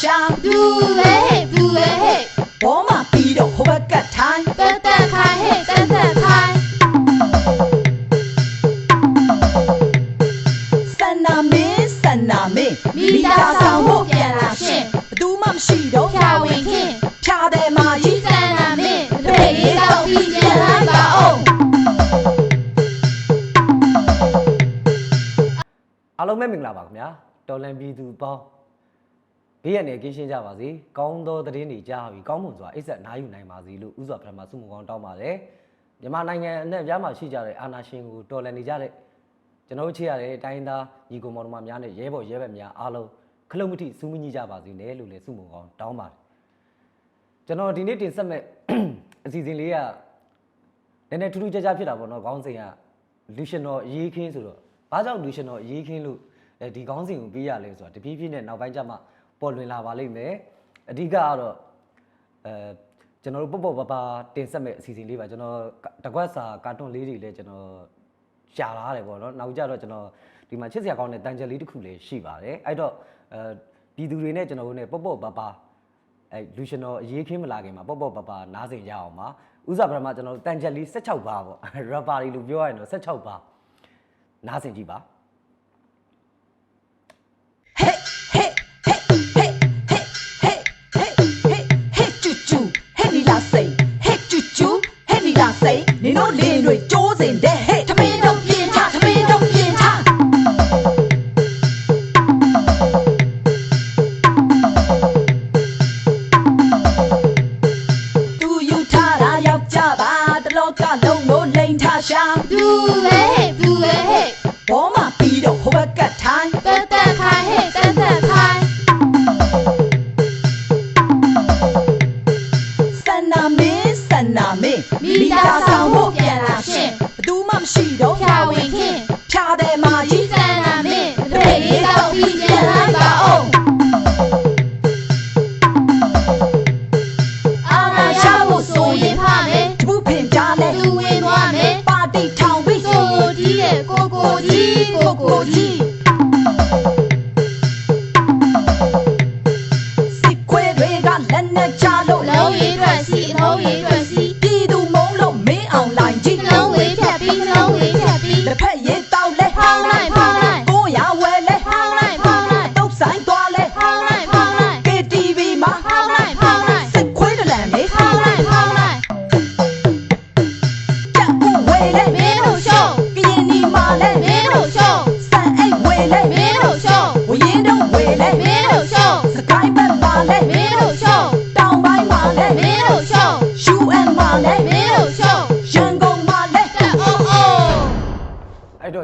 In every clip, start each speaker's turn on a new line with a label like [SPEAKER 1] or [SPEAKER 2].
[SPEAKER 1] ရှာ
[SPEAKER 2] လူပဲဟဲ့လူပဲဟဲ့
[SPEAKER 1] ဘောမပြီးတော့ဟိုဘက်ကထိုင်
[SPEAKER 2] တက်တက်ခိုင်းဟဲ့တက်တက်ခိုင်း
[SPEAKER 1] စန္နာမင်းစန္နာမင်း
[SPEAKER 2] မိသားဆောင်ဖို့ပြန်လာရှင်
[SPEAKER 1] ဘသူမှမရှိတော့
[SPEAKER 2] ဖြာဝင်ခင်
[SPEAKER 1] ဖြာတယ်မာ
[SPEAKER 2] ဒီ
[SPEAKER 1] ကြီး
[SPEAKER 2] စံနာမင်းတပည့်လေးတော့ပြီးပြန်လိုက်ပါအောင်
[SPEAKER 3] အားလုံးပဲမင်္ဂလာပါခင်ဗျာတော်လန်ပြည်သူပေါင်း ဘေးရန်နေကင်းရှင်းကြပါစေကောင်းသောသတင်းတွေကြားပြီးကောင်းမွန်စွာအိတ်ဆက်နားယူနိုင်ပါစေလို့ဥစွာပထမဆုမကောင်းတောင်းပါတယ်မြန်မာနိုင်ငံအနှံ့အပြားမှာရှိကြတဲ့အာဏာရှင်ကိုတော်လန်နေကြတဲ့ကျွန်တော်တို့ချစ်ရတဲ့တိုင်းသားညီကိုမောင်နှမများနဲ့ရဲဘော်ရဲဘက်များအားလုံးခလုံးမထိစူးမညီကြပါစေနဲ့လို့လည်းဆုမကောင်းတောင်းပါတယ်ကျွန်တော်ဒီနေ့တင်ဆက်မဲ့အစီအစဉ်လေးကနည်းနည်းထူးထူးခြားခြားဖြစ်တာပေါ့နော်ခေါင်းစဉ်ကလူရှင်တော်အရေးခင်းဆိုတော့ဘာကြောင့်လူရှင်တော်အရေးခင်းလို့အဲဒီခေါင်းစဉ်ကိုပေးရလဲဆိုတော့တပြေးပြေးနဲ့နောက်ပိုင်းကျမှ ပေါ်လွင်လာပါလိမ့်မယ်အဓိကကတော့အဲကျွန်တော်တို့ပုတ်ပုတ်ပပတင်ဆက်မဲ့အစီအစဉ်လေးပါကျွန်တော်တကွက်စာကာတွန်းလေးတွေလည်းကျွန်တော်ရှာလာရတယ်ပေါ့နော်နောက်ကြတော့ကျွန်တော်ဒီမှာချစ်စရာကောင်းတဲ့တန်ကြက်လေးတစ်ခုလည်းရှိပါတယ်အဲ့တော့အဲပြည်သူတွေနဲ့ကျွန်တော်တို့ ਨੇ ပုတ်ပုတ်ပပအဲလူရှင်တော်အရေးခင်းမလာခင်မှာပေါ့ပေါ့ပါပါနားစင်ရအောင်ပါဥစားပထမကျွန်တော်တို့တန်ချက်လေး16ပါပေါ့ရပါရီလို့ပြောရရင်တော့16ပါနားစင်ကြည့်ပါ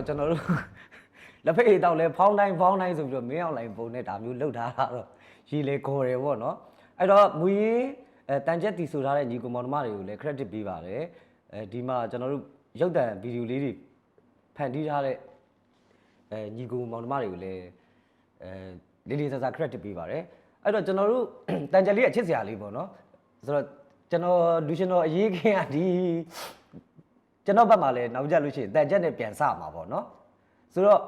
[SPEAKER 1] ကျွန်တော်တို့လက်
[SPEAKER 2] ဖ
[SPEAKER 1] က်
[SPEAKER 2] ရည်တောက်လဲဖောင်း
[SPEAKER 1] တိုင်း
[SPEAKER 2] ဖောင်း
[SPEAKER 1] တို
[SPEAKER 2] င်း
[SPEAKER 3] ဆိုပြီးတော့မင်းအောင်လိုင်းပုံနဲ့ဒါမျိုးလှုပ်ထားတာတော့ရီလေခေါ်တယ်ပေါ့နော်အဲ့တော့မူရေးအဲတန်ချက်တီဆိုထားတဲ့ညီကိုမောင်နှမတွေကိုလည်း credit ပေးပါတယ်အဲဒီမှာကျွန်တော်တို့ရုပ်တံဗီဒီယိုလေးတွေဖန်တီးထားတဲ့အဲညီကိုမောင်နှမတွေကိုလည်းအဲလေးလေးစားစား credit ပေးပါတယ်အဲ့တော့ကျွန်တော်တို့တန်ချက်လေးအချစ်စရာလေးပေါ့နော်ဆိုတော့ကျွန်တော်လူရှင်တော်အရေးခင်ကဒီ ကျွန်တော်ဘက်မှာလည်းနောက်ကြလို့ရှိရင်တန်ချက်နဲ့ပြန်စမှာပေါ့နော်ဆိုတော့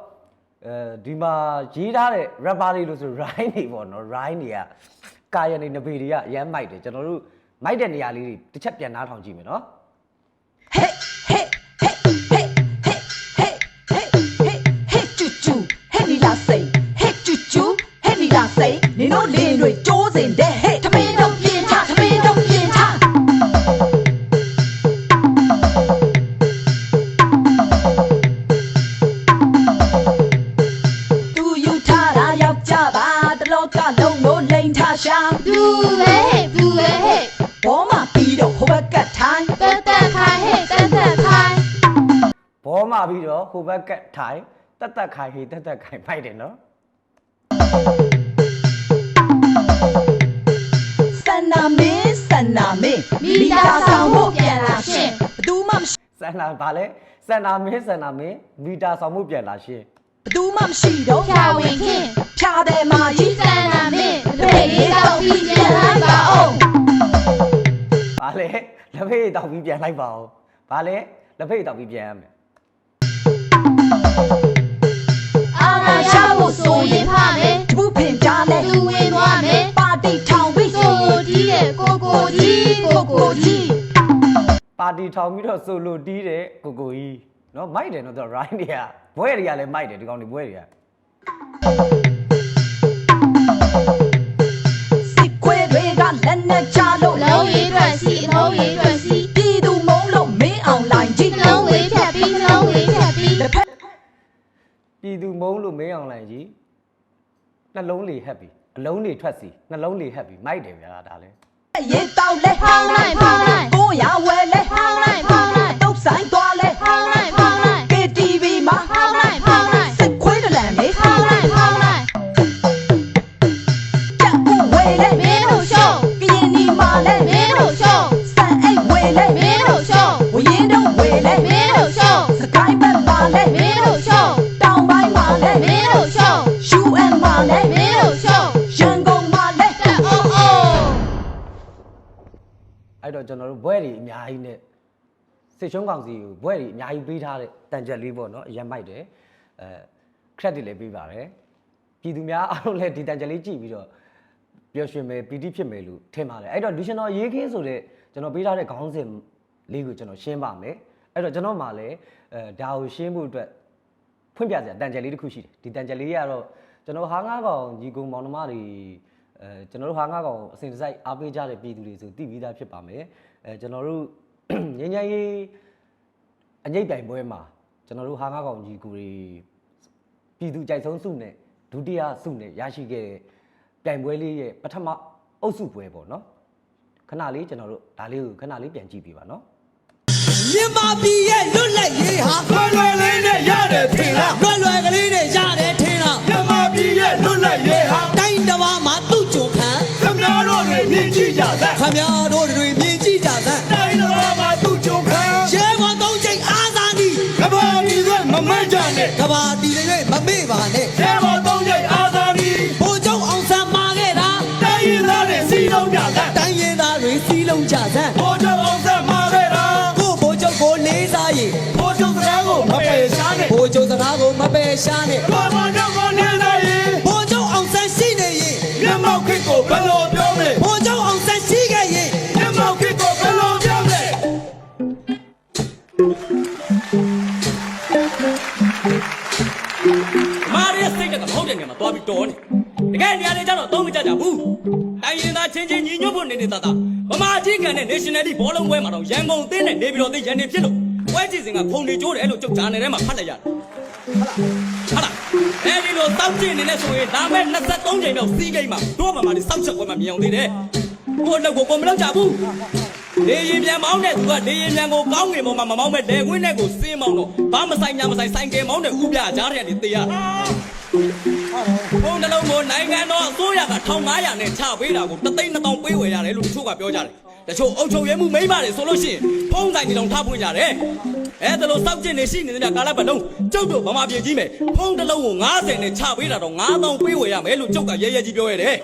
[SPEAKER 3] အဲဒီမှာရေးထားတဲ့ rapper တွေလို့ဆို rhyme တွေပေါ့နော် rhyme တွေကကာယနေနဘေတွေကအရမ်းမိုက်တယ်ကျွန်တော်တို့မိုက်တဲ့နေရာလေးတွေတစ်ချက်ပြန်နားထောင်ကြည့်မယ်နော်
[SPEAKER 1] က်ကထိုင်တက်တက်
[SPEAKER 2] ခိုင်ဟေးတက်တက်ခိုင်
[SPEAKER 3] ဖိုက်တယ်နော်
[SPEAKER 1] စန္နာမင်းစန္နာမင်း
[SPEAKER 2] မိသားဆောင်ဖို့ပြန်လာရှင်
[SPEAKER 1] ဘသူမှမရှိ
[SPEAKER 3] စန္နာဗာလဲစန္နာမင်းစန္နာမင်းမီတာဆောင်မှုပြန်လာရှင်း
[SPEAKER 1] ဘသူမှမရှိတော့
[SPEAKER 2] ဖြာဝင်ခင်
[SPEAKER 1] ဖြာတယ်မာ
[SPEAKER 2] ဒီ
[SPEAKER 1] ကြီး
[SPEAKER 2] စံနာမင်းတပည့်လေးတော့ပြီးပြန်လိုက်ပါအောင်
[SPEAKER 3] ဗာလဲလက်ဖေးတောက်ပြီးပြန်လိုက်ပါဦးဗာလဲလက်ဖေးတောက်ပြီးပြန်ရမယ်
[SPEAKER 2] အာဏာရဖို့ဆိုရင်ဖမယ်
[SPEAKER 1] တပုဖင်ကြားလဲ
[SPEAKER 2] လူဝင်သွားမယ်
[SPEAKER 1] ပါတီထောင်ပြီး
[SPEAKER 2] ကိုကိုကြီးရဲ့ကိုကိုကြီးကိုကိုကြီ
[SPEAKER 1] း
[SPEAKER 3] ပါတီထောင်ပြီးတော့ဆိုလိုတီးတဲ့ကိုကိုကြီးနော်မိုက်တယ်နော်သူရိုင်းတွေကဘွဲတွေကလည်းမိုက်တယ်ဒီကောင်တွေဘွဲတွေက
[SPEAKER 1] စစ်ခွေတွေကလက်နဲ့ချလို့
[SPEAKER 2] လောင်းရည်ထွက်စီ
[SPEAKER 1] အမောင်းရည်ထွက်
[SPEAKER 2] ပြ
[SPEAKER 3] ည်သူမုံလို့မင်းအောင်လိုင်ကြီးနှလုံးလေးဟက်ပြီအလုံးတွေထွက်စီနှလုံးလေးဟက်ပြီမိုက်တယ်ဗျာဒါလည်း
[SPEAKER 1] ရေတောက်လဲ
[SPEAKER 2] ဖောင်းလိုက်ဖောင်းလိုက်
[SPEAKER 1] ကိုရဝဲလဲ
[SPEAKER 2] ဖောင်းလိုက်ဖောင်းလိုက်
[SPEAKER 1] တုတ်ဆိုင်သွား တော့
[SPEAKER 2] ကျွ
[SPEAKER 1] န်
[SPEAKER 2] တော်
[SPEAKER 1] တို့ဘွဲ
[SPEAKER 2] တွေအ
[SPEAKER 3] များကြီးနဲ့စစ်ချုံးကောင်စီကိုဘွဲတွေအများကြီးပေးထားတဲ့တန်ကြက်လေးပေါ့နော်အရင်မိုက်တယ်အဲခရက်တွေလည်းပေးပါတယ်ပြည်သူများအားလုံးလည်းဒီတန်ကြက်လေးကြည့်ပြီးတော့ပျော်ရွှင်မယ်ပီတိဖြစ်မယ်လို့ထင်ပါတယ်အဲ့တော့လူရှင်တော်ရေးခင်းဆိုတဲ့ကျွန်တော်ပေးထားတဲ့ခေါင်းစဉ်လေးကိုကျွန်တော်ရှင်းပါမယ်အဲ့တော့ကျွန်တော်မှလည်းအဲဒါကိုရှင်းဖို့အတွက်ဖွင့်ပြစရာတန်ကြက်လေးတစ်ခုရှိတယ်ဒီတန်ကြက်လေးကတော့ကျွန်တော်ဟာငါးကောင်ညီကုံမောင်နှမတွေ အဲကျွန်တော်တို့ဟာငါးကောင်အစဉ်တစိုက်အားပေးကြတဲ့ပြည်သူတွေဆိုသိပြီးသားဖြစ်ပါမယ်အဲကျွန်တော်တို့ငញ្ញရေးအငိတ်တိုင်ပွဲမှာကျွန်တော်တို့ဟာငါးကောင်ညီကူတွေပြည်သူကြိုက်ဆုံးစုနဲ့ဒုတိယစုနဲ့ရရှိခဲ့တဲ့ပြိုင်ပွဲလေးရဲ့ပထမအုပ်စုပွဲပေါ့နော်ခဏလေးကျွန်တော်တို့ဒါလေးကိုခဏလေးပြန်ကြည့်ပြပါနော်
[SPEAKER 4] မြန်မာပြည်ရဲ့လွတ်လပ်ရေးဟာ
[SPEAKER 5] လွယ်လွယ်လေး မြ
[SPEAKER 4] င်ကြ
[SPEAKER 5] ည့်ကြသမ်း
[SPEAKER 4] ခမည်းတော်တွေမြင်ကြည့်ကြသမ်း
[SPEAKER 5] တိုင်းတော်မှာသူ့ကြုံခံ
[SPEAKER 4] ရဲဘော်သုံးချိန်အားသာနီး
[SPEAKER 5] ကဘာပြည်ကမမန့်ကြနဲ့
[SPEAKER 4] ကဘာတီတွေမမေ့ပါနဲ့
[SPEAKER 5] ရဲဘော်သုံးချိန်အာသာပြီး
[SPEAKER 4] ဘိုးချုပ်အောင်ဆန်းမာခဲ့တာ
[SPEAKER 5] တိုင်းရင်းသားတွေစီလုံးကြသမ်း
[SPEAKER 4] တိုင်းရင်းသားတွေစီးလုံးကြသမ်း
[SPEAKER 5] ဘောချုပ်အောင်ဆက်မှာခဲ့တာ
[SPEAKER 4] ကိုဘိုးချုပ်ကိုလေးစားရင်
[SPEAKER 5] ဘောချုပ်စကားကိုမပယ်ရှားနဲ့
[SPEAKER 4] ဘိုးချုပ်စကားကိုမပယ်ရှားနဲ့
[SPEAKER 5] ဘာမှတော့မနေနိုင်ရင်
[SPEAKER 4] ဘိုးချုပ်အောင်ဆန်းရှိနေရင်
[SPEAKER 5] မျက်မှောက်ခစ်ကိုဘယ်လို မား
[SPEAKER 4] ရဲ့
[SPEAKER 5] စိ
[SPEAKER 6] တ်ကမဟုတ်တဲ့နေရာမှာသွားပြီးတော်နေတကယ်နေရာတွေကျတော့သုံးမကြကြဘူးတိုင်းရင်သားချင်းချင်းညီညွတ်ဖို့နေနေသားသားဗမာကြီးကန်တဲ့ nationality ဘောလုံးပွဲမှာတော့ရန်ကုန်တင်းနဲ့နေပြည်တော်တင်းရန်နေဖြစ်လို့ပွဲကြည့်စဉ်ကခုံနေကျိုးတယ်လို့ကြုတ်ဂျာနယ်ထဲမှာဖတ်လိုက်ရတယ်ဟုတ်လားအဲဒီလိုစောင့်ကြည့်နေနေဆိုရင်ဒါမဲ့23ချိန်တော့စီးကိန်းမှာတို့ဗမာတွေစောင့်ချက်ပွဲမှာမြင်အောင်သေးတယ်ကိုယ့်လက်ကိုကိုမလောက်ကြဘူး လေရင်ပြန်မောင်းတဲ့သူကလေရင်ပြန်ကိုကောင်းငင်ပေါ်မှာမမောင်းမဲ့လေခွင်းနဲ့ကိုစင်းမောင်းတော့ဘာမဆိုင်ညာမဆိုင်ဆိုင်ကယ်မောင်းတဲ့ဥပြကြားတဲ့ကနေတေးရဘုံနှလုံးကိုနိုင်ငံတော်အစိုးရက1500နဲ့ချပေးတာကိုတသိန်း2000ပေးဝယ်ရတယ်လို့တချို့ကပြောကြတယ်။တချို့အုပ်ချုပ်ရေးမှုမိမ့်ပါတယ်ဆိုလို့ရှိရင်ဖုံးဆိုင်တွေတောင်ထားပွင့်ကြတယ်။အဲဒါလို့စောက်ကျင်နေရှိနေတဲ့ကာလပတ်လုံးကျုပ်တို့ဗမာပြည်ကြီးမယ်ဖုံးတစ်လုံးကို90နဲ့ချပေးတာတော့9000ပေးဝယ်ရမယ်လို့ကျုပ်ကရဲရဲကြီးပြောရတယ်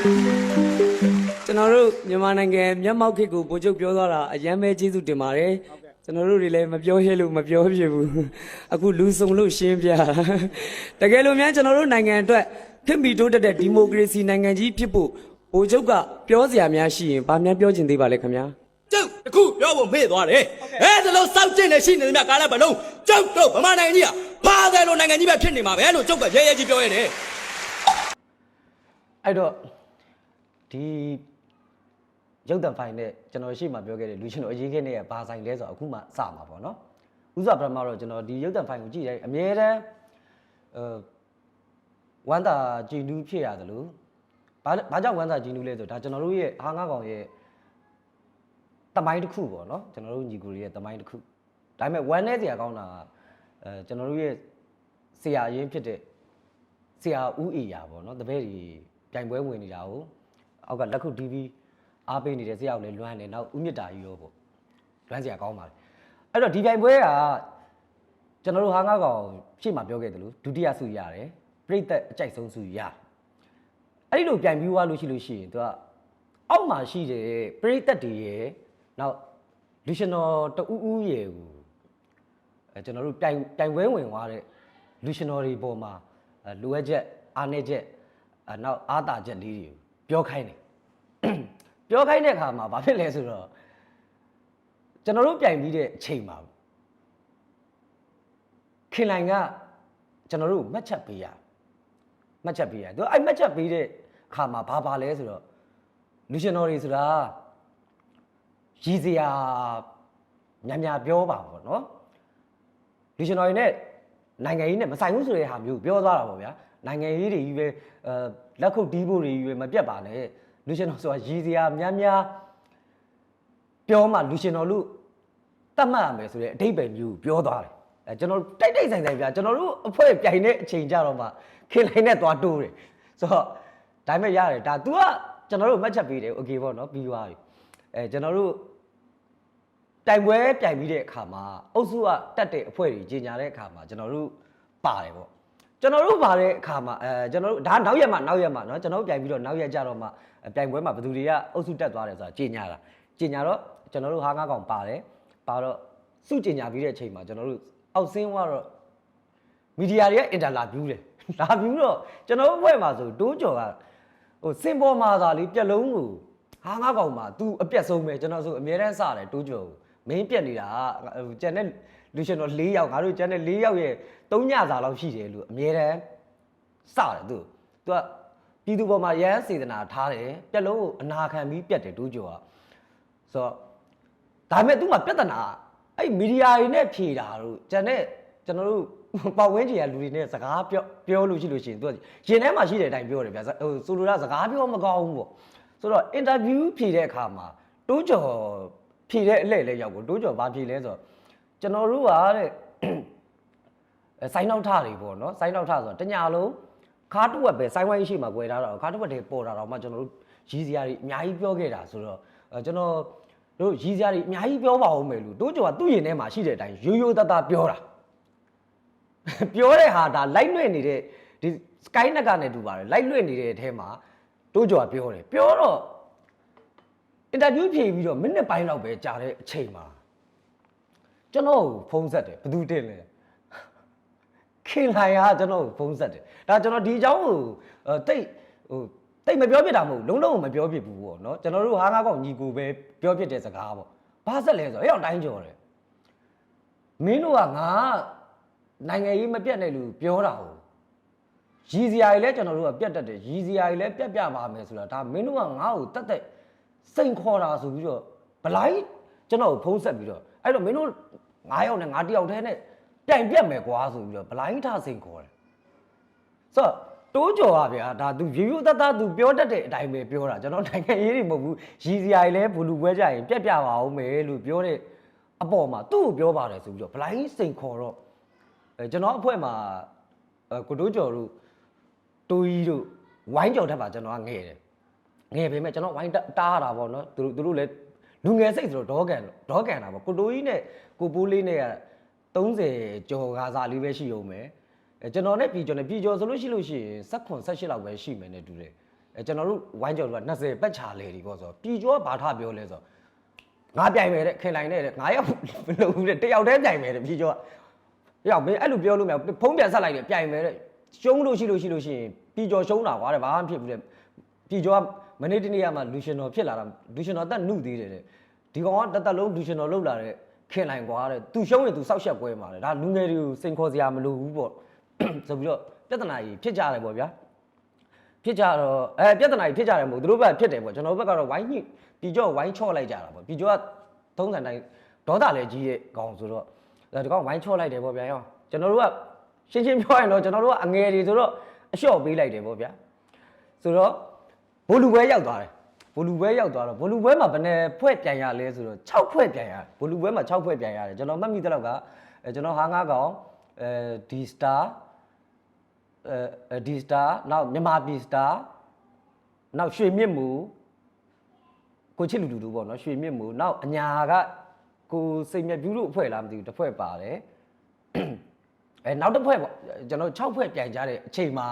[SPEAKER 7] ကျွန်တော်တို့မြန်မာနိုင်ငံမျက်မှောက်ခေတ်ကိုဗိုလ်ချုပ်ပြောသွားတာအယမ်းပဲကျေးဇူးတင်ပါတယ်ကျွန်တော်တို့တွေလည်းမပြောရဲလို့မပြောဖြစ်ဘူးအခုလူစုံလို့ရှင်းပြတကယ်လို့များကျွန်တော်တို့နိုင်ငံအတွက်ခေတ်မီတိုးတက်တဲ့ဒီမိုကရေစီနိုင်ငံကြီးဖြစ်ဖို့ဗိုလ်ချုပ်ကပြောစရာများရှိရင်ဗာများပြောချင်သေးပါလဲခင်ဗျာ။
[SPEAKER 6] ကျုပ်တခုပြောဖို့မေ့သွားတယ်။အဲဒါလို့စောက်ကျင်နေရှိနေတဲ့ကာလပတ်လုံးကျုပ်တို့ဗမာနိုင်ငံကြီးကပါတယ်လို့နိုင်ငံကြီးပဲဖြစ်နေမှာပဲလို့ကျုပ်ကရဲရဲကြီးပြောရတယ်
[SPEAKER 3] အဲ့တော့ ဒီရုပ်တံဖိုင်နဲ့ကျွန်တော်ရှေ့မှာပြောခဲ့တဲ့လူရှင်တော်အရေးခင်းနဲ့ဘာဆိုင်လဲဆိုတော့အခုမှစမှာပေါ့နော်ဥစွာပထမတော့ကျွန်တော်ဒီရုပ်တံဖိုင်ကိုကြည့်တိုင်းအမြဲတမ်းအဲဝမ်းသာကြည်နူးဖြစ်ရတယ်လို့ဘာဘာကြောင့်ဝမ်းသာကြည်နူးလဲဆိုတော့ဒါကျွန်တော်တို့ရဲ့ဟာငါကောင်ရဲ့တမိုင်းတစ်ခုပေါ့နော်ကျွန်တော်တို့ညီကိုတွေရဲ့တမိုင်းတစ်ခုဒါပေမဲ့ဝမ်းနေစရာကောင်းတာကအဲကျွန်တော်တို့ရဲ့ဆရာရင်းဖြစ်တဲ့ဆရာဦးအေရာပေါ့နော်တပည့်ကြီးပြိုင်ပွဲဝင်နေတာကို အောက်ကလက်ခု TV အားပေးနေတဲ့ဆရာကိုလည်းလွမ်းတယ်နောက်ဦးမြင့်တာကြီးရောပေါ့လွမ်းစရာကောင်းပါလေအဲ့တော့ဒီပြိုင်ပွဲကကျွန်တော်တို့ဟာငါကောင်ရှေ့မှာပြောခဲ့တယ်လို့ဒုတိယဆုရတယ်ပြိသက်အကြိုက်ဆုံးဆုရအဲ့ဒီလိုပြိုင်ပြီးွားလို့ရှိလို့ရှိရင်သူကအောက်မှာရှိတဲ့ပြိသက်တွေရဲ့နောက်လူရှင်တော်တူဦးရဲ့ကိုအဲကျွန်တော်တို့တိုင်တိုင်ပွဲဝင်သွားတဲ့လူရှင်တော်တွေပေါ်မှာအဲလိုအပ်ချက်အားနည်းချက်အဲနောက်အားတာချက်လေးတွေကိုပြောခိုင်းတယ် ပြောခိုင်းတဲ့ခါမှာဘာဖြစ်လဲဆိုတော့ကျွန်တော်တို့ပြိုင်ပြီးတဲ့အချိန်မှာခင်လိုင်ကကျွန်တော်တို့မတ်ချက်ပေးရမတ်ချက်ပေးရသူအဲ့မတ်ချက်ပေးတဲ့ခါမှာဘာပါလဲဆိုတော့လူရှင်တော်တွေဆိုတာရည်စရာများများပြောပါဘောနော်လူရှင်တော်တွေနဲ့နိုင်ငံရေးနဲ့မဆိုင်ဘူးဆိုတဲ့ဟာမျိုးပြောသွားတာပေါ့ဗျာနိုင်ငံရေးတွေကြီးပဲအဲလက်ခုပ်တီးဖို့တွေကြီးပဲမပြတ်ပါနဲ့ လူရှင်တော်ဆိုတာရည်စရာများများပြောမှလူရှင်တော်လူတတ်မှတ်ရမယ်ဆိုတဲ့အဓိပ္ပာယ်မျိုးပြောသွားတယ်အဲကျွန်တော်တို့တိုက်တိုက်ဆိုင်ဆိုင်ဗျာကျွန်တော်တို့အဖွဲ့ပြိုင်တဲ့အချိန်ကြတော့မှခင်လိုင်းနဲ့သွားတိုးတယ်ဆိုတော့ဒါပေမဲ့ရတယ်ဒါ तू ကကျွန်တော်တို့မှတ်ချက်ပေးတယ်โอเคပေါ့နော်ပြီးသွားပြီအဲကျွန်တော်တို့ တိုင်ပွဲပြိုင်ပြီးတဲ့အခါမှာအုပ်စုကတက်တဲ့အဖွဲ့တွေကြီးညာတဲ့အခါမှာကျွန်တော်တို့ပါတယ်ပေါ့ ကျွန်တော်တို့ပါတဲ့အခါမှာအဲကျွန်တော်တို့ဒါနောက်ရက်မှနောက်ရက်မှเนาะကျွန်တော်တို့ပြိုင်ပြီးတော့နောက်ရက်ကြတော့မှပြိုင်ပွဲမှာဘယ်သူတွေကအုပ်စုတက်သွားတယ်ဆိုတာကြီးညာတာကြီးညာတော့ကျွန်တော်တို့ဟာငါးကောင်ပါတယ်ပါတော့စုကြီးညာပြီးတဲ့အချိန်မှာကျွန်တော်တို့အောက်ဆင်းသွားတော့မီဒီယာတွေကအင်တာလာဗျူးတယ်လာဗျူးတော့ကျွန်တော်တို့ဘွဲ့မှာဆိုတိုးကြော်ကဟိုစင်ပေါ်မှာသာလေးပြက်လုံးကိုဟာငါးကောင်မှာ तू အပြက်ဆုံးပဲကျွန်တော်ဆိုအမြဲတမ်းစတယ်တိုးကြော်ကို မင်းပြက်နေတာကဟိုကျန်တဲ့ လူရှင်တော်၄ယောက်ငါတို့ကျန်တဲ့၄ယောက်ရဲ့၃ညစာလောက်ရှိတယ်လို့အမြဲတမ်းစတယ်သူသူကပြည်သူပေါ်မှာရဟန်းစေတနာထားတယ်ပြက်လုံးကိုအနာခံပြီးပြက်တယ်တိုးကျော်ကဆိုတော့ဒါပေမဲ့သူ့မှာပြဿနာအဲ့မီဒီယာတွေနဲ့ဖြေတာတို့ကျန်တဲ့ကျွန်တော်တို့ပတ်ဝန်းကျင်ကလူတွေနဲ့စကားပြောပြောလို့ရှိလို့ရှိရင်သူကရင်ထဲမှာရှိတဲ့အတိုင်းပြောတယ်ဗျာဟိုဆိုလိုတာစကားပြောမကောင်းဘူးပေါ့ဆိုတော့အင်တာဗျူးဖြေတဲ့အခါမှာတိုးကျော်ဖြေတဲ့အလှည့်လဲရောက်ကိုတိုးကျော်ဘာဖြေလဲဆိုတော့ ကျွန်တော်တို့ကတဲ့အဲစိုင်းနောက်ထတွေပေါ့နော်စိုင်းနောက်ထဆိုတော့တညာလုံးခါးတွက်ပဲစိုင်းဝိုင်းရှိမှာကွယ်ထားတော့ခါးတွက်တွေပေါ်တာတော့မှကျွန်တော်တို့ရည်စရာတွေအများကြီးပြောခဲ့တာဆိုတော့အဲကျွန်တော်တို့ရည်စရာတွေအများကြီးပြောပါဦးမယ်လို့တိုးကျော်ကသူ့ရင်ထဲမှာရှိတဲ့အတိုင်းရိုးရိုးသားသားပြောတာပြောတဲ့ဟာဒါလိုက်လွှင့်နေတဲ့ဒီ sky နက်ကနဲ့တူပါတယ်လိုက်လွှင့်နေတဲ့အထဲမှာတိုးကျော်ကပြောတယ်ပြောတော့အင်တာဗျူးဖြေပြီးတော့မိနစ်ပိုင်းလောက်ပဲကြာတဲ့အချိန်မှာ ကျွန်တော်ကိုဖုန်းဆက်တယ်ဘယ်သူတင်လဲခင်လိုင်ကကျွန်တော်ကိုဖုန်းဆက်တယ်ဒါကျွန်တော်ဒီအကြောင်းကိုအဲတိတ်ဟိုတိတ်မပြောပြတာမဟုတ်ဘူးလုံးလုံးမပြောပြဘူးပေါ့နော်ကျွန်တော်တို့ဟာငါးကောင်ညီကိုပဲပြောပြတဲ့စကားပေါ့ဘာဆက်လဲဆိုတော့အဲ့အောင်တိုင်းကြော်တယ်မင်းတို့ကငါနိုင်ငံရေးမပြတ်နဲ့လူပြောတာဟုတ်ရည်စရာကြီးလဲကျွန်တော်တို့ကပြတ်တတ်တယ်ရည်စရာကြီးလဲပြတ်ပြပါမယ်ဆိုတာဒါမင်းတို့ကငါ့ကိုတတ်တဲ့စိန်ခေါ်တာဆိုပြီးတော့ဘလိုက်ကျွန်တော်ကိုဖုန်းဆက်ပြီးတော့ အဲ့တော့မင်းတို့9ယောက်နဲ့ငါတစ်ယောက်တည်းနဲ့တိုင်ပြတ်မယ်ကွာဆိုပြီးတော့ဘလိုက်ထားစိန်ခေါ်တယ်ဆိုတော့တိုးကြော်ပါဗျာဒါ तू ရိုးရိုးသားသား तू ပြောတတ်တဲ့အတိုင်းပဲပြောတာကျွန်တော်နိုင်ငံရေးတွေမဟုတ်ဘူးရည်စရာကြီးလဲဘလူပွဲကြရင်ပြက်ပြပါအောင်မယ်လို့ပြောတဲ့အပေါ်မှာသူ့ကိုပြောပါတယ်ဆိုပြီးတော့ဘလိုက်စိန်ခေါ်တော့အဲကျွန်တော်အဖွဲ့မှာအဲကိုတိုးကြော်တို့တိုးကြီးတို့ဝိုင်းကြော်တတ်ပါကျွန်တော်ကငဲ့တယ်ငဲ့ပေမဲ့ကျွန်တော်ဝိုင်းတားရတာပေါ့နော်သူတို့သူတို့လည်း လူငယ်စိတ်ဆိုတော့ဒေါကန်ဒေါကန်တာပေါ့ကိုတိုးကြီးနဲ့ကိုပိုးလေးနဲ့က30ကျော်ကားစားလေးပဲရှိအောင်မယ်အဲကျွန်တော်နဲ့ပြည်ကျော်နဲ့ပြည်ကျော်ဆိုလို့ရှိလို့ရှိရင်16 18လောက်ပဲရှိမယ်နဲ့တူတယ်အဲကျွန်တော်တို့ဝိုင်းကျော်တို့က20ပတ်ချာလေဒီပေါ့ဆိုတော့ပြည်ကျော်ကဘာထပြောလဲဆိုတော့ငါပြိုင်မယ်တဲ့ခင်လိုက်နဲ့တဲ့ငါရောက်မလုပ်ဘူးတဲ့တယောက်တည်းပြိုင်မယ်တဲ့ပြည်ကျော်ကရောက်မင်းအဲ့လိုပြောလို့မရဘူးဖုံးပြန်ဆက်လိုက်တယ်ပြိုင်မယ်တဲ့ရှုံးလို့ရှိလို့ရှိလို့ရှိရင်ပြည်ကျော်ရှုံးတာကွာတဲ့ဘာမှဖြစ်ဘူးတဲ့ ပြည်ကျော်ကမနေ့တနေ့ကမှလူရှင်တော်ဖြစ်လာတာလူရှင်တော်တက်နှုတ်သေးတယ်တဲ့ဒီကောင်ကတသက်လုံးလူရှင်တော်လှုပ်လာတဲ့ခင်လိုက်ကွာတဲ့သူရှုံးရင်သူစောက်ရှက်ပွဲမှာတဲ့ဒါလူငယ်တွေကိုစိန်ခေါ်စရာမလိုဘူးပေါ့ဆိုပြီးတော့ပြဿနာကြီးဖြစ်ကြတယ်ပေါ့ဗျာဖြစ်ကြတော့အဲပြဿနာကြီးဖြစ်ကြတယ်မဟုတ်သူတို့ဘက်ကဖြစ်တယ်ပေါ့ကျွန်တော်တို့ဘက်ကတော့ဝိုင်းညှိပြီးကြောဝိုင်းချော့လိုက်ကြတာပေါ့ပြီးကြောကသုံးဆန်တိုင်းဒေါသလည်းကြီးတဲ့ကောင်ဆိုတော့ဒီကောင်ဝိုင်းချော့လိုက်တယ်ပေါ့ဗျာရောကျွန်တော်တို့ကရှင်းရှင်းပြောရရင်တော့ကျွန်တော်တို့ကအငယ်တွေဆိုတော့အလျှော့ပေးလိုက်တယ်ပေါ့ဗျာဆိုတော့ ဘိုလ်လူပွဲရောက်သွားတယ်ဘိုလ်လူပွဲရောက်သွားတော့ဘိုလ်လူပွဲမှာဘယ်နဲ့ဖွဲ့ပြန်ရလဲဆိုတော့6ဖွဲ့ပြန်ရတယ်ဘိုလ်လူပွဲမှာ6ဖွဲ့ပြန်ရတယ်ကျွန်တော်မှတ်မိတဲ့လောက်ကအဲကျွန်တော်ဟာငါးကောင်အဲဒီစတာအဲဒီစတာနောက်မြန်မာပြည်စတာနောက်ရွှေမြင့်မူကိုချစ်လူလူတို့ပေါ့နော်ရွှေမြင့်မူနောက်အညာကကိုစိတ်မြတ်ပြူးတို့အဖွဲ့လားမသိဘူးတစ်ဖွဲ့ပါတယ်အဲနောက်တစ်ဖွဲ့ပေါ့ကျွန်တော်6ဖွဲ့ပြန်ကြတဲ့အချိန်မှာ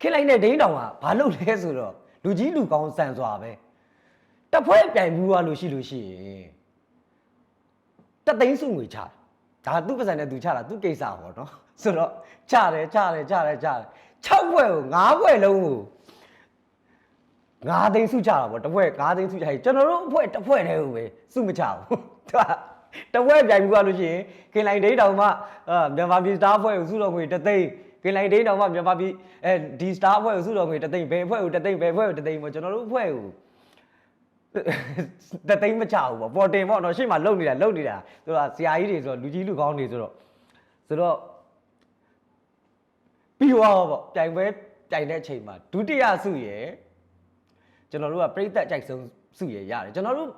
[SPEAKER 3] ခင်းလိုက်တဲ့ဒိန်းတောင်ကဘာလုပ်လဲဆိုတော့လူကြီးလူကောင်းဆန်စွာပဲတစ်ဖွဲ့ပြန်ဘူးရလို့ရှိလို့ရှိရင်တသိန်းစုငွေချတယ်ဒါသူ့ပစံနဲ့သူချတာသူ့ကိစ္စပေါ့နော်ဆိုတော့ချတယ်ချတယ်ချတယ်ချတယ်6ဘွဲ့ကို9ဘွဲ့လုံးကိုငါးသိန်းစုချတာပေါ့တစ်ဖွဲ့ငါးသိန်းစုချရင်ကျွန်တော်တို့အဖွဲ့တစ်ဖွဲ့တည်းကိုပဲစုမချဘူးသူကတစ်ဖွဲ့ပြိုင်မှုကလို့ရှိရင်ကင်လိုင်ဒိန်းတောင်မှအာမြန်မာပြည်စတားအဖွဲ့ကိုစုတော်ငွေတစ်သိန်း ကင်လိုင်ဒိန်းတောင်မှမြန်မာပြည်အဲဒီစတားအဖွဲ့ကိုစုတော်ငွေတစ်သိန်းဘယ်အဖွဲ့ကိုတစ်သိန်းဘယ်အဖွဲ့ကိုတစ်သိန်းပေါ့ကျွန်တော်တို့အဖွဲ့ကိုတသိန်းမချဘူးပေါ့ပေါ်တင်ပေါ့နော်ရှေ့မှာလုံနေတာလုံနေတာဆိုတော့ဆရာကြီးတွေဆိုတော့လူကြီးလူကောင်းတွေဆိုတော့ဆိုတော့ပြီးတော့ပေါ့ပြိုင်ပွဲပြိုင်တဲ့အချိန်မှာဒုတိယဆုရယ်ကျွန်တော်တို့ကပြိသက်ကြိုက်ဆုံးဆုရယ်ရတယ်ကျွန်တော်တို့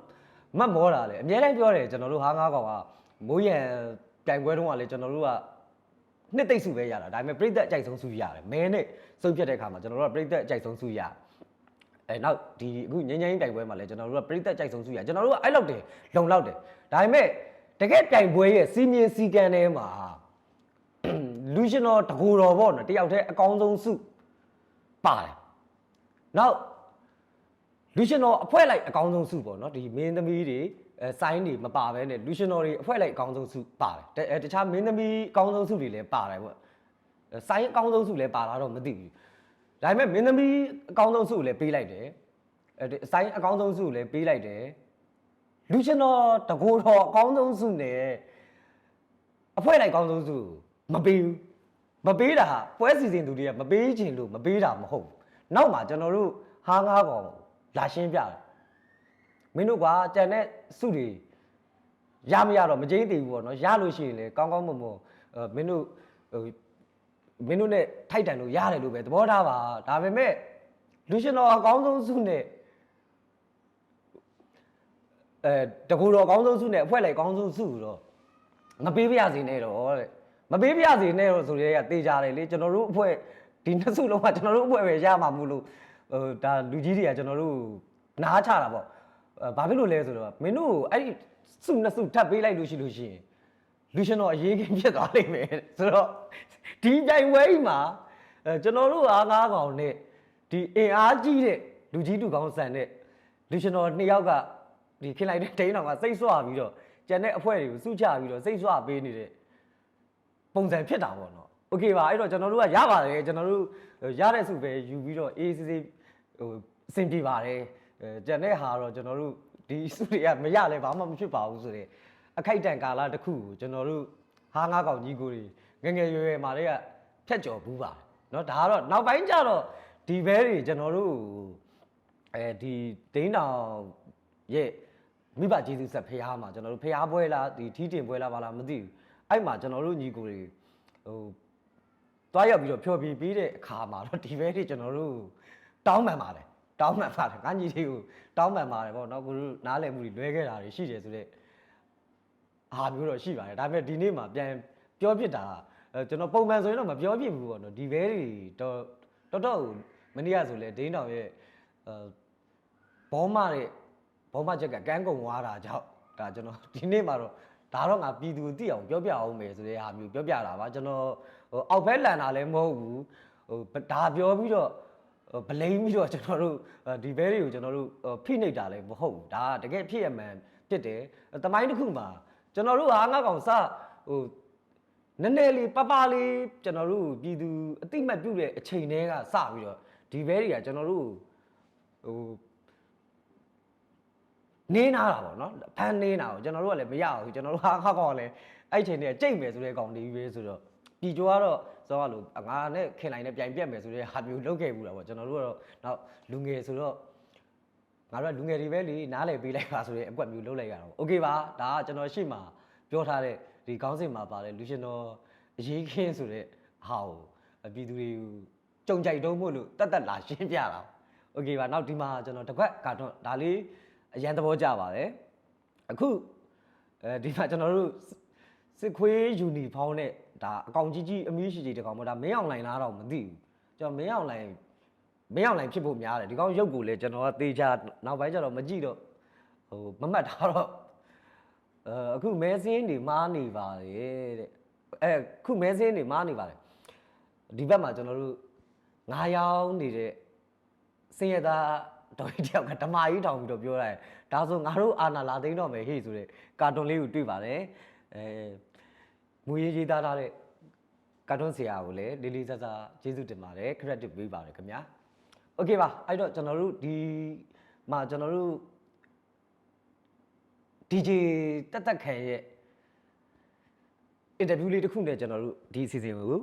[SPEAKER 3] မတ်မောတာလေအများတိုင်းပြောတယ်ကျွန်တော်တို့ဟာငါးကောင်ကမိုးရံပြိုင်ပွဲတုန်းကလေကျွန်တော်တို့က နှစ်သိမ့်ဆုပဲရတာဒါပေမဲ့ပြိသက်ကြိုက်ဆုံးဆုရတယ်မဲနဲ့စုပ်ပြတ်တဲ့ခါမှာကျွန်တော်တို့ကပြိသက်ကြိုက်ဆုံးဆုရတယ်အဲနောက်ဒီအခုငញ្ញင်းတိုင်ပွဲမှာလည်းကျွန်တော်တို့ကပြိသက်ကြိုက်ဆုံးစုရကျွန်တော်တို့ကအဲ့လောက်တယ်လုံလောက်တယ်ဒါပေမဲ့တကယ်တိုင်ပွဲရဲ့စီမင်းစီကံထဲမှာလူရှင်တော်တကူတော်ပေါ့နော်တယောက်တည်းအကောင်းဆုံးစုပါတယ်နောက်လူရှင်တော်အဖွဲ့လိုက်အကောင်းဆုံးစုပေါ့နော်ဒီမင်းသမီးတွေ အဲဆိုင်းတွေမပါဘဲနဲ့လူရှင်တော်တွေအဖွဲ့လိုက်အကောင်းဆုံးစုပါတယ်တအဲတခြားမင်းသမီးအကောင်းဆုံးစုတွေလည်းပါတယ်ပေါ့အဲဆိုင်းအကောင်းဆုံးစုလည်းပါလာတော့မသိဘူးဒါပေမဲ့မင်းသမီးအကောင်းဆုံးစုကိုလည်းပေးလိုက်တယ်အဲဒီအဆိုင်အကောင်းဆုံးစုကိုလည်းပေးလိုက်တယ်လူရှင်တော်တကိုယ်တော်အကောင်းဆုံးစုနဲ့အဖွဲ့လိုက်အကောင်းဆုံးစုကိုမပေးဘူးမပေးတာပွဲစီစဉ်သူတွေကမပေးချင်လို့မပေးတာမဟုတ်ဘူးနောက်မှာကျွန်တော်တို့ဟားငါးကောင်လာရှင်းပြတယ် မင်းတို့ကကြံတဲ့စုတွေရမရတော့မကြိမ့်သေးဘူးပေါ့နော်ရလို့ရှိရင်လေကောင်းကောင်းမွန်မွန်အဲမင်းတို့ဟိုမင်းတို့နဲ့ထိုက်တန်လို့ရတယ်လို့ပဲသဘောထားပါဒါပေမဲ့လူရှင်တော်အကောင်းဆုံးစုနဲ့အဲတကူတော်အကောင်းဆုံးစုနဲ့အဖွဲ့လိုက်အကောင်းဆုံးစုတော့မပေးပြရစေနဲ့တော့တဲ့မပေးပြရစေနဲ့တော့ဆိုရဲကတေးကြတယ်လေကျွန်တော်တို့အဖွဲ့ဒီနှစ်စုလုံးကကျွန်တော်တို့အဖွဲ့ပဲရမှာမို့လို့ဟိုဒါလူကြီးတွေကကျွန်တော်တို့နားချတာပေါ့အဲ ဘာဖြစ်လို့လဲဆိုတော့မင်းတို့အဲ့ဒီစုနှစ်စုထပ်ပေးလိုက်လို့ရှိလို့ရှိရင် လူရှင်တော်အရေးကြီးဖြစ်သွားလိမ့်မယ်ဆိုတော့ဒီပြိုင်ပွဲကြီးမှာအဲကျွန်တော်တို့အားငါးကောင်နဲ့ဒီအင်အားကြီးတဲ့လူကြီးလူကောင်းဆန်တဲ့လူရှင်တော်နှစ်ယောက်ကဒီခင်လိုက်တဲ့ဒိန်းတော်ကစိတ်ဆွပြီးတော့ကျန်တဲ့အဖွဲ့တွေကိုစုချပြီးတော့စိတ်ဆွပေးနေတဲ့ပုံစံဖြစ်တာပေါ့နော်โอเคပါအဲ့တော့ကျွန်တော်တို့ကရပါတယ်ကျွန်တော်တို့ရတဲ့စုပဲယူပြီးတော့အေးစစ်စစ်ဟိုအဆင်ပြေပါတယ် အဲကျန်တဲ့ဟာတော့ကျွန်တော်တို့ဒီစုတွေကမရလဲဘာမှမဖြစ်ပါဘူးဆိုတဲ့အခိုက်အတန့်ကာလတစ်ခုကိုကျွန်တော်တို့ဟာငါးကောင်ကြီးကိုတွေငယ်ငယ်ရွယ်ရွယ်မှာတည်းကဖြတ်ကျော်ဘူးပါတယ်เนาะဒါကတော့နောက်ပိုင်းကျတော့ဒီဘဲတွေကျွန်တော်တို့အဲဒီဒိန်းတောင်ရဲ့မိဘကျေးဇူးဆက်ဖះမှာကျွန်တော်တို့ဖះပွဲလားဒီထီးတင်ပွဲလားဘာလားမသိဘူးအဲ့မှာကျွန်တော်တို့ညီကိုတွေဟို တွားရောက်ပြီးတော့ဖြော်ပြပေးတဲ့အခါမှာတော့ဒီဘဲတွေကျွန်တော်တို့တောင်းပန်ပါတယ် တောင်းပန်ပါတယ်ငါညီတွေကိုတောင်းပန်ပါတယ်ပေါ့နော်ကိုတို့နားလည်မှုတွေလွဲခဲ့တာတွေရှိတယ်ဆိုတော့အားမျိုးတော့ရှိပါတယ်ဒါပေမဲ့ဒီနေ့မှာပြန်ပြောပြစ်တာအဲကျွန်တော်ပုံမှန်ဆိုရင်တော့မပြောပြစ်ဘူးပေါ့နော်ဒီဘဲတွေတော့တော်တော်မနေ့ကဆိုလဲဒိန်းတောင်ရဲ့အဲဘောမတဲ့ဘောမချက်ကကန်းကုံသွားတာကြောင့်ဒါကျွန်တော်ဒီနေ့မှာတော့ဒါတော့ငါပြည်သူသိအောင်ပြောပြအောင်မယ်ဆိုတဲ့ဟာမျိုးပြောပြတာပါကျွန်တော်ဟိုအောက်ဘက်လန်တာလည်းမဟုတ်ဘူးဟိုဒါပြောပြီးတော့ ဗလိမ့်ပြီးတော့ကျွန်တော်တို့ဒီဘဲတွေကိုကျွန်တော်တို့ဖိနှိပ်တာလည်းမဟုတ်ဘူးဒါတကယ်ဖြစ်ရမှန်ဖြစ်တယ်တမိုင်းတစ်ခုမှာကျွန်တော်တို့ဟာငါကောင်စဟိုနည်းနည်းလေးပပလေးကျွန်တော်တို့ပြည်သူအတိမတ်ပြုတဲ့အချိန်တည်းကစပြီးတော့ဒီဘဲတွေကကျွန်တော်တို့ဟိုနင်းနာတာပေါ့နော်ဖန်နင်းတာကိုကျွန်တော်တို့ကလည်းမရဘူးကျွန်တော်တို့ဟာခါကောက်လည်းအဲ့ချိန်တည်းကြိတ်မယ်ဆိုတဲ့ကောင်လေးပဲဆိုတော့ပြည်ကျော်ကတော့စောကလို့ငါနဲ့ခင်လိုက်နဲ့ပြိုင်ပြက်မယ်ဆိုတဲ့ဟာမျိုးလုပ်ခဲ့ဘူးတာပေါ့ကျွန်တော်တို့ကတော့နောက်လူငယ်ဆိုတော့ငါတို့ကလူငယ်တွေပဲလေနားလည်ပေးလိုက်ပါဆိုတဲ့အကွက်မျိုးလုပ်လိုက်ရတာပေါ့โอเคပါဒါကကျွန်တော်ရှေ့မှာပြောထားတဲ့ဒီခေါင်းစဉ်မှာပါတယ်လူရှင်တော်အရေးခင်းဆိုတဲ့ဟာကိုပြည်သူတွေကိုကြုံကြိုက်တုံးမို့လို့တတ်တတ်လာရှင်းပြတာโอเคပါနောက်ဒီမှာကျွန်တော်တစ်ခွက်ကာတွန်းဒါလေး အရန်သဘောကျပါတယ်အခုအဲဒီမှာကျွန်တော်တို့စစ်ခွေးယူနီဖောင်းနဲ့ ဒါအကောင်ကြီးကြီးအမီးရှိကြီးတကောင်ပေါ့ဒါမင်းအောင်လိုင်းလားတော့မသိဘူးကျွန်တော်မင်းအောင်လိုင်းမင်းအောင်လိုင်းဖြစ်ဖို့များတယ်ဒီကောင်ရုပ်ကိုလည်းကျွန်တော်ကသေချာနောက်ပိုင်းကျတော့မကြည့်တော့ဟိုမမှတ်ထားတော့အဲအခုမဲစင်းတွေမားနေပါတယ်တဲ့အဲအခုမဲစင်းတွေမားနေပါတယ်ဒီဘက်မှာကျွန်တော်တို့ငါးရောင်းနေတဲ့စင်ရသားတော်ကြီးတယောက်ကဓမ္မကြီးထောင်ပြီးတော့ပြောရတယ်ဒါဆိုငါတို့အာနာလာသိန်းတော့မယ်ဟေ့ဆိုတဲ့ကာတွန်လေးကိုတွေ့ပါတယ်အဲမူ ရေးရေးသားထားတဲ့ကာတွန်ဆရာကိုလည်းလေးလေးစားစားကျေးဇူးတင်ပါတယ် credit ပေးပါတယ်ခင်ဗျာโอ โอเคပါအဲ့တော့ကျွန်တော်တို့ဒီမှာကျွန်တော်တို့ DJ တက်တက်ခံရဲ့ interview လေးတစ်ခုနဲ့ကျွန်တော်တို့ဒီ season ကို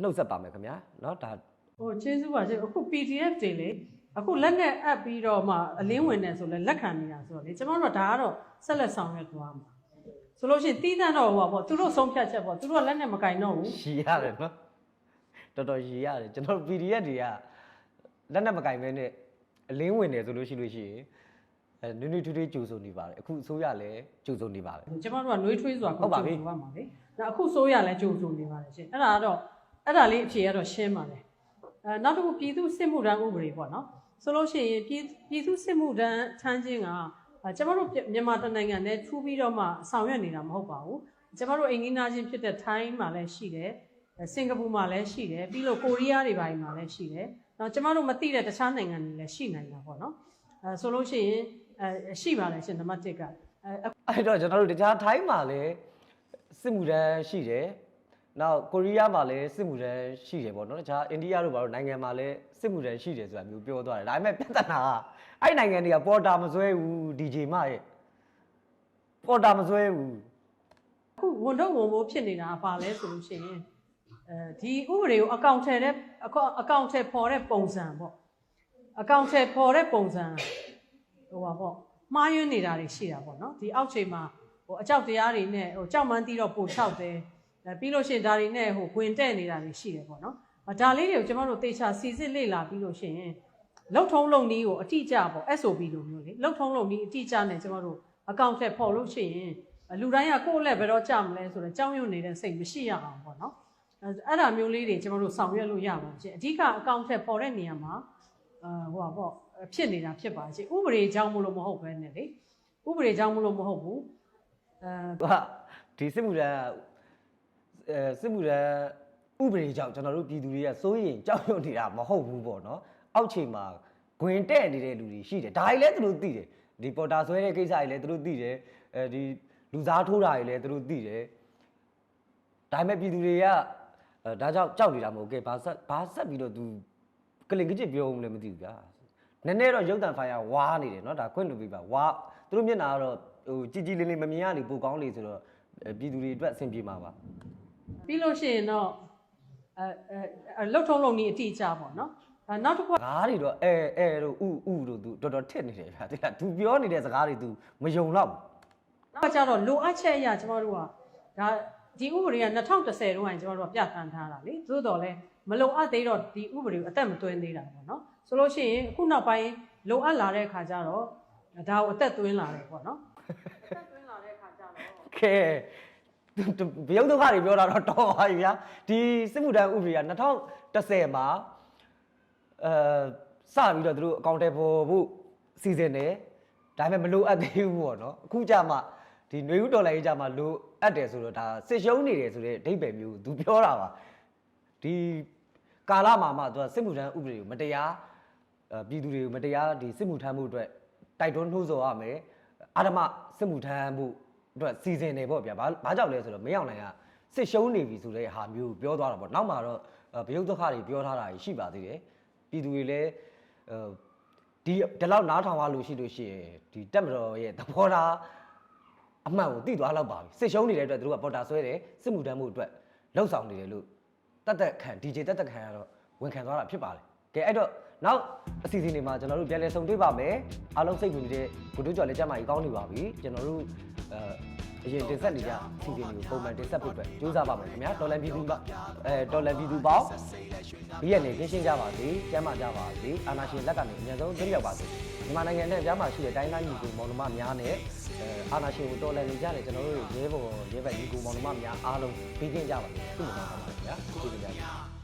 [SPEAKER 3] နှုတ်ဆက်ပါမယ်ခင်ဗျာเนาะဒါ
[SPEAKER 8] ဟိုကျေးဇူးပါရှင်အခု PDF တွေလေအခုလက်နဲ့အပ်ပြီးတော့မှအလင်းဝင်နေဆိုလဲလက်ခံနေတာဆိုတော့လေကျွန်တော်တို့ကဒါကတော့ဆက်လက်ဆောင်ရွက်သွားမှာ ဆိုလို့ရှိရင်တီးတန်းတော့ဟိုပါပေါ့သူတို့ဆုံးဖြတ်ချက်ပေါ့သူတို့ကလက်နဲ့မကင်တော့ဘူး
[SPEAKER 3] ရီရတယ်နော်တော်တော်ရီရတယ်ကျွန်တော် PDF တွေကလက်နဲ့မကင်ပဲနဲ့အလင်းဝင်တယ်ဆိုလို့ရှိလို့ရှိရင်အဲနွေနွေထွေးထွေးကြိုးစုံနေပါတယ်အခုအစိုးရလည်းကြိုးစုံနေပါတယ်
[SPEAKER 8] ကျမတို့ကနွေထွေး
[SPEAKER 3] ဆိုတာကို
[SPEAKER 8] ကြိုးစုံရမှာလေနောက်အခုအစိုးရလည်းကြိုးစုံနေပါတယ်ရှင်အဲ့ဒါကတော့အဲ့ဒါလေးအဖြေကတော့ရှင်းပါတယ်အဲနောက်တစ်ခုပြည်သူစစ်မှုထမ်းဥပဒေပေါ့နော်ဆိုလို့ရှိရင်ပြည်ပြည်သူစစ်မှုထမ်းထမ်းခြင်းက ကျွန်တော်တို့မြန်မာတိုင်းနိုင်ငံနဲ့ထူးပြီးတော့မှဆောင်ရွက်နေတာမဟုတ်ပါဘူးကျွန်တော်တို့အိမ်ကြီးနာချင်းဖြစ်တဲ့ထိုင်းမှာလည်းရှိတယ်အဲစင်ကာပူမှာလည်းရှိတယ်ပြီးလို့ကိုရီးယားတွေဘာတွေမှာလည်းရှိတယ်နောက်ကျွန်တော်တို့မသိတဲ့တခြားနိုင်ငံတွေလည်းရှိနိုင်တာပေါ့နော်အဲဆိုလို့ရှိရင်အဲရှိပါတယ်ရှင်နံပါတ်1ကအဲ
[SPEAKER 3] အဲ့တော့ကျွန်တော်တို့တခြားထိုင်းမှာလည်းစစ်မှုထမ်းရှိတယ်။ နောက်ကိုရီးယားမှာလည်းစစ်မှုထမ်းရှိတယ်ပေါ့နော်။တခြားအိန္ဒိယတို့ဘာလို့နိုင်ငံမှာလည်းစစ်မှုထမ်းရှိတယ်ဆိုတာမျိုးပြောသွားတယ်။ဒါပေမဲ့ပြဿနာကအဲ့နိုင်ငံတွေကပေါ်တာမစွဲဘူး DJ မရဲ့ပေါ်တာမစွဲဘူး
[SPEAKER 8] အခုဝန်တော့ဝန်ဖို့ဖြစ်နေတာကဘာလဲဆိုလို့ရှိရင်အဲဒီဥပဒေကိုအကောင့်ထဲတဲ့အကောင့်ထဲပေါ်တဲ့ပုံစံပေါ့အကောင့်ထဲပေါ်တဲ့ပုံစံဟိုပါပေါ့မှားယွင်းနေတာတွေရှိတာပေါ့နော်ဒီအောက်ချိန်မှာဟိုအကြောက်တရားတွေနဲ့ဟိုကြောက်မှန်းတီးတော့ပိုချောက်တယ်အဲ ပြီးလို့ရှိရင်ဒါတွေနဲ့ဟိုဝင်တဲ့နေတာတွေရှိတယ်ပေါ့နော်ဒါလေးတွေကိုကျွန်တော်တို့တေချာစီစစ်လေ့လာပြီးလို့ရှိရင်လောက်ထုံးလုံနီးကိုအတိအကျပေါ့ SOP လိုမျိုးလေလောက်ထုံးလုံနီးအတိအကျနဲ့ကျွန်တော်တို့အကောင့်ထဲပေါ်လို့ရှိရင်လူတိုင်းကကိုယ့်လက်ဘယ်တော့ကြာမလဲဆိုတော့ကြောင်းရွံ့နေတဲ့စိတ်မရှိရအောင်ပေါ့နော်အဲအဲ့ဒါမျိုးလေးတွေကျွန်တော်တို့ဆောင်ရွက်လို့ရပါချင်းအဓိကအကောင့်ထက်ပေါ်တဲ့နေရာမှာအာဟိုပါပေါ့ဖြစ်နေတာဖြစ်ပါချင်းဥပဒေကြောင်းမလို့မဟုတ်ပဲနဲ့လေဥပဒေကြောင်းမလို့မဟုတ်ဘူးအဲ။
[SPEAKER 3] ဟာဒီစစ်မှုထမ်း အဲစစ်မှုထမ်းဥပဒေကြောင့်ကျွန်တော်တို့ပြည်သူတွေကစိုးရင်ကြောက်ရွံ့နေတာမဟုတ်ဘူးပေါ့နော်။အောက်ချိန်မှာဂွင်တဲ့နေတဲ့လူတွေရှိတယ်။ဒါတွေလည်းသူတို့သိတယ်။ဒီပေါ်တာဆွဲတဲ့ကိစ္စတွေလည်းသူတို့သိတယ်။အဲဒီလူစားထိုးတာတွေလည်းသူတို့သိတယ်။ဒါပေမဲ့ပြည်သူတွေကအဲဒါကြောင့်ကြောက်နေတာမဟုတ်ကဲဘာဆက်ဘာဆက်ပြီးတော့ तू ကလင်ကကြစ်ပြောဦးမလဲမသိဘူးဗျာ။နည်းနည်းတော့ရုပ်တံဖိုင်ကဝါနေတယ်နော်ဒါခွင့်လို့ပြပါဝါသူတို့မျက်နှာကတော့ဟိုကြည်ကြည်လင်းလင်းမမြင်ရလေပိုကောင်းလေဆိုတော့အဲပြည်သူတွေအတွက်အဆင်ပြေမှာပါ
[SPEAKER 8] ပြီးလို့ရှိရင်တော့အဲလှုပ်ထုံးလုံနေအတိအကျပေါ့နော်အဲနောက်တစ်ခုက
[SPEAKER 3] ကားတွေတော့အဲအဲတို့ဥဥတို့သူတော်တော်ထက်နေတယ်ဗျာတိလားသူပြောနေတဲ့စကားတွေသူမယုံတော့ဘူး
[SPEAKER 8] နောက်ကြတော့လိုအပ်ချက်အရာကျမတို့ကဒါဒီဥပဒေက2010တုန်းကကျွန်တော်တို့ကပြဋ္ဌာန်းထားတာလေသို့တော်လည်းမလုံအပ်သေးတော့ဒီဥပဒေကိုအသက်မသွင်းသေးတာပေါ့နော်ဆိုလို့ရှိရင်အခုနောက်ပိုင်းလုံအပ်လာတဲ့အခါကျတော့ဒါကိုအသက်သွင်းလာတယ်ပေါ့နော်အသက်သွင်းလာတဲ့အခါကျတော့
[SPEAKER 3] ကဲ ဘယုတ်ဒုက္ခတွေပြောတာတော့တော်ပါပြီဗျာဒီစစ်မှုထမ်းဥပဒေက2010မှာအဲစပြီးတော့သူတို့အကောင့်တွေပေါ်ဖို့စီစဉ်တယ်ဒါပေမဲ့မလိုအပ်သေးဘူးပေါ့နော်အခုကြမှာဒီຫນွေဦးတော်လိုင်းကြမှာလိုအပ်တယ်ဆိုတော့ဒါစစ်ရှုံးနေတယ်ဆိုတဲ့အဓိပ္ပာယ်မျိုးသူပြောတာပါဒီကာလမှာမှသူကစစ်မှုထမ်းဥပဒေကိုမတရားအဲပြည်သူတွေကိုမတရားဒီစစ်မှုထမ်းမှုအတွက်တိုက်တွန်းနှိုးဆော်ရမယ်အာဓမစစ်မှုထမ်းမှု အတွက်စီစဉ်နေပေါ့ဗျာဘာဘာကြောင့်လဲဆိုတော့မရောက်နိုင်ကစစ်ရှုံးနေပြီဆိုတဲ့ဟာမျိုးပြောသွားတာပေါ့နောက်မှာတော့အဲဘယုတ်ဒုက္ခတွေပြောထားတာရှိပါသေးတယ်ပြည်သူတွေလည်းအဲဒီဒီလောက်နားထောင်ရလို့ရှိလို့ရှိရင်ဒီတက်မတော်ရဲ့သဘောထားအမှန်ကိုသိသွားတော့ပါပြီစစ်ရှုံးနေတဲ့အတွက်သူတို့ကပေါ်တာဆွဲတယ်စစ်မှုထမ်းမှုအတွက်လှုပ်ဆောင်နေတယ်လို့တတ်သက်ခံ DJ တတ်သက်ခံကတော့ဝန်ခံသွားတာဖြစ်ပါတယ်ကဲအဲ့တော့နောက်အစီအစဉ်တွေမှာကျွန်တော်တို့ပြန်လည်ဆုံတွေ့ပါမယ်အားလုံးစိတ်ဝင်နေတဲ့ဘုဒ္ဓကျော်လည်းကြမ်းမာကြီးကောင်းနေပါပြီကျွန်တော်တို့ အဲအရင်တင်ဆက်နေကြအစီအစဉ်တွေကိုပုံမှန်တင်ဆက်ဖို့အတွက်ကြိုးစားပါမယ်ခင်ဗျာတော်လန်ပြည်သူပါအဲတော်လန်ပြည်သူပေါင်းဒီရက်နေရှင်းရှင်းကြပါစေကျမ်းမာကြပါစေအာနာရှင်လက်ကနေအများဆုံးသိရောက်ပါစေမြန်မာနိုင်ငံနဲ့ကြားမှာရှိတဲ့တိုင်းသားညီကိုမောင်နှမများနဲ့အဲအာနာရှင်ကိုတော်လန်နေကြတယ်ကျွန်တော်တို့ရဲဘော်ရဲဘက်ညီကိုမောင်နှမများအားလုံးပြီးကင်းကြပါစေဆုမွန်ပါပါခင်ဗျာကျေးဇူးတင်ပါတယ်